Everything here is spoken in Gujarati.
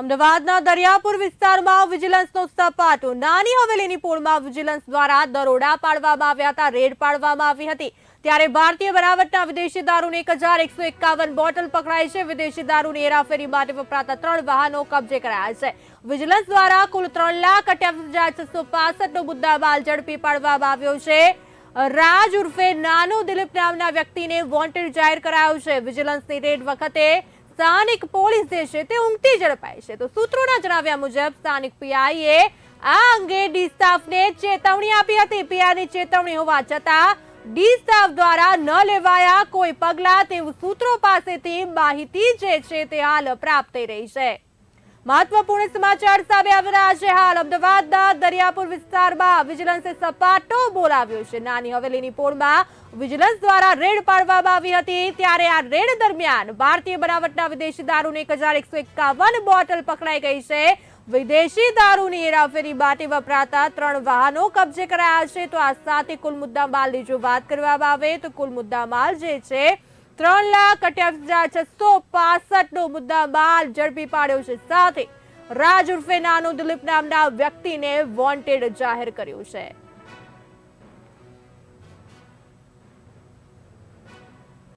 અમદાવાદના દરિયાપુર વિસ્તારમાં વિજિલન્સનો સપાટો. નાની હવેલીની પોળમાં વિજિલન્સ દ્વારા દરોડા પાડવામાં આવ્યા હતા, રેડ પાડવામાં આવી હતી. ત્યારે ભારતીય બનાવટના વિદેશી દારૂની એક હજાર એકસો એકાવન બોટલ પકડાઈ છે. વિદેશી દારૂની હેરાફેરી માટે વપરાતા ત્રણ વાહનો કબજે કરાયા છે. વિજિલન્સ દ્વારા કુલ ત્રણ લાખ અઠ્યાવીસ હજાર છસો પાસઠ નો મુદ્દામાલ ઝડપી પાડવામાં આવ્યો છે. રાજ ઉર્ફે નાનો દિલીપ નામના વ્યક્તિને વોન્ટેડ જાહેર કરાયો છે. વિજિલન્સની રેડ વખતે સ્થાનિક પોલીસ જે છે તે ઊંઘતી ઝડપાઈ છે. તો સૂત્રોના જણાવ્યા મુજબ, સ્થાનિક પીઆઈએ આ અંગે ડી સ્ટાફને ચેતવણી આપી હતી. પીઆઈની ચેતવણી હોવા છતાં ડી સ્ટાફ દ્વારા ન લેવાયા કોઈ પગલા તેવું સૂત્રો પાસેથી માહિતી જે છે તે હાલ પ્રાપ્ત થઈ રહી છે. મહત્વપૂર્ણ સમાચાર સામે આવી રહ્યા છે હાલ. અમદાવાદના દરિયાપુર વિસ્તારમાં વિજિલન્સે સપાટો બોલાવ્યો છે. નાની હવેલીની પોળમાં વિજિલન્સ દ્વારા રેડ પાડવામાં આવી હતી. ત્યારે આ રેડ દરમિયાન ભારતીય બનાવટના વિદેશી દારૂની એક હજાર એકસો એકાવન બોટલ પકડાઈ ગઈ છે. વિદેશી દારૂની હેરાફેરી માટે વપરાતા ત્રણ વાહનો કબજે કરાયા છે. તો આ સાથે કુલ મુદ્દા માલની જો વાત કરવામાં આવે, તો કુલ મુદ્દા માલ જે છે ત્રણ લાખ અઠ્યાવીસ હજાર છસો પાસઠ નો મુદ્દા માલ ઝડપી પાડ્યો છે. સાથે રાજ ઉર્ફે નાનો દિલીપ નામના વ્યક્તિને વોન્ટેડ જાહેર કર્યું છે.